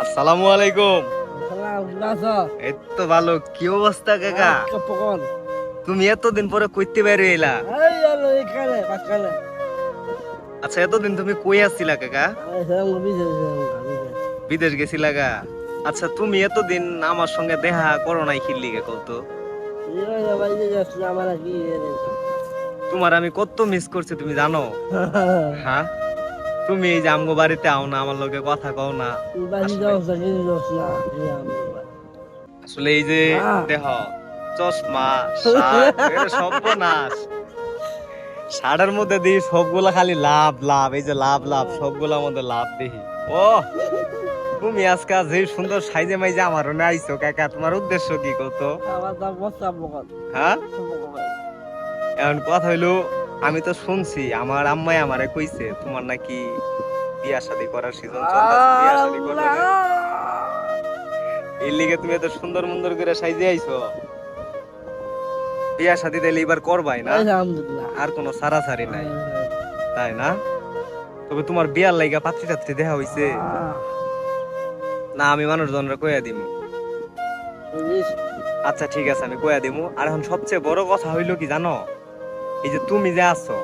আসসালামু আলাইকুম। সালাম এই তো ভালো। কি অবস্থা কাকা? তুমি এতদিন পরে কইতে বাইরে এলা? আচ্ছা এতদিন তুমি কই আসছিলা কাকা? বিদেশ গেছিলা গা আচ্ছা তুমি এতদিন আমার সঙ্গে দেখা করো নাই খিল্লি গে কত তোমার আমি কত মিস করছি তুমি জানো? হ্যাঁ? তুমি এই যে আমগো বাড়িতে আও না আমার লোকে কথা কও না। আসলে এই যে। দেহ চশমা সর্বনাশ। শার্টের মধ্যে দিই সবগুলা খালি লাভ লাভ এই যে লাভ লাভ সবগুলা মধ্যে লাভ দেখি। ও তুমি আজকে যে সুন্দর সাইজে মাইজে আমার না আইছো কাকা তোমার উদ্দেশ্য কি কত? হ্যাঁ? এখন কথা হইল আমি তো শুনছি আমার আম্মাই আমারে কইছে তোমার নাকি বিয়া শাদী করার সিজন চলতেছে বিয়া শাদী করবে না। লিগে তুমি এত সুন্দর মুন্দর করে সাইজে আইছো। বিয়া শাদী তাইলে এবার করবাই না। আলহামদুলিল্লাহ। আর কোনো সারাসারি নাই। তাই না? তবে তোমার বিয়ার লাইগা পাত্রী টাত্রী দেখা হইছে। না আমি মানুষজনরা কইয়া দিমু। আচ্ছা ঠিক আছে আমি কইয়া দিমু। আর এখন সবচেয়ে বড় কথা হইল কি জানো? এই যে তুমি যে আছো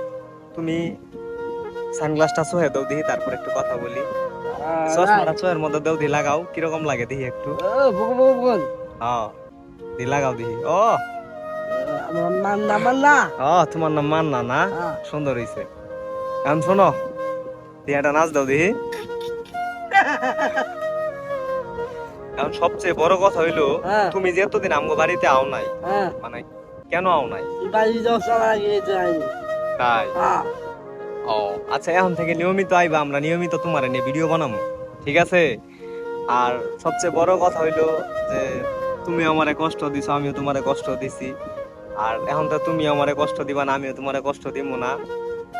তুমি সানগ্লাসটা সোহে দাও দেখি তারপর একটু কথা বলি। চশমাটা চোহের মধ্যে দাও দি লাগাও কীরকম লাগে দেখি একটু। হ্যাঁ দি লাগাও ও। আমার না ও তোমার নাম মান্না না? সুন্দর হইছে। এখন শোনো একটা নাচ দাও দেখি। এখন সবচেয়ে বড় কথা হইল হ্যাঁ। তুমি যে এতদিন আমগো বাড়িতে আও নাই হ্যাঁ। মানে কেন আও নাই? তাই? হ্যাঁ। ও আচ্ছা এখন থেকে নিয়মিত আইবা আমরা নিয়মিত তোমার নিয়ে ভিডিও বানাবো ঠিক আছে? আর সবচেয়ে বড় কথা হইল যে তুমি আমারে কষ্ট দিছো আমিও তোমারে কষ্ট দিছি। আর এখন তো তুমি আমারে কষ্ট দিবা না আমিও তোমারে কষ্ট দিব না।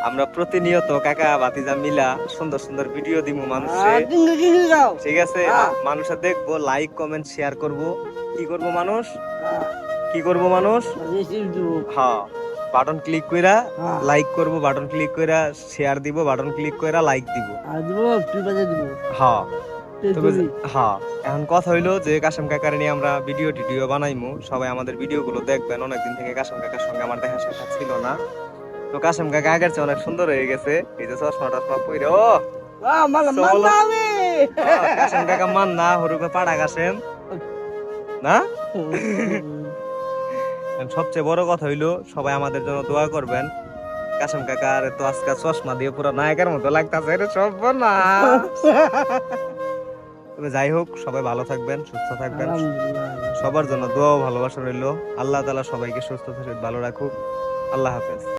আমরা প্রতিনিয়ত কাকা বাতিজা মিলা সুন্দর সুন্দর ভিডিও দিব মানুষে যাও। ঠিক আছে? হ্যাঁ। মানুষে দেখব লাইক কমেন্ট শেয়ার করব। কি করব মানুষ? কি করব মানুষ? হ্যাঁ বাটন ক্লিক কইরা হ্যাঁ। লাইক করব বাটন ক্লিক কইরা শেয়ার দিব বাটন ক্লিক কইরা লাইক দিব। হ্যাঁ। তবে হ্যাঁ এখন কথা হইল যে কাশেম কাকার নিয়ে আমরা ভিডিও টিডিও বানাইমু। সবাই আমাদের ভিডিও গুলো দেখবেন অনেকদিন থেকে কাশেম কাকার সঙ্গে আমার দেখা সাক্ষাৎ ছিল না। তো কাশেম কাকা আগের চেয়ে অনেক সুন্দর হয়ে গেছে। এই যে চশমা টশমা পইরে ও! আমি! কাশেম কাকা মান না হরুপে পাড়া কাশেম। না? সবচেয়ে বড় কথা হইল সবাই আমাদের জন্য দোয়া করবেন। কাশেম কাকার তো আজকে চশমা দিয়ে পুরো নায়কের মতো লাগতেছে রে সব না তবে যাই হোক সবাই ভালো থাকবেন সুস্থ থাকবেন। সবার জন্য দোয়া ও ভালোবাসা রইল। আল্লাহ তালা সবাইকে সুস্থ ভালো রাখুক। আল্লাহ হাফেজ।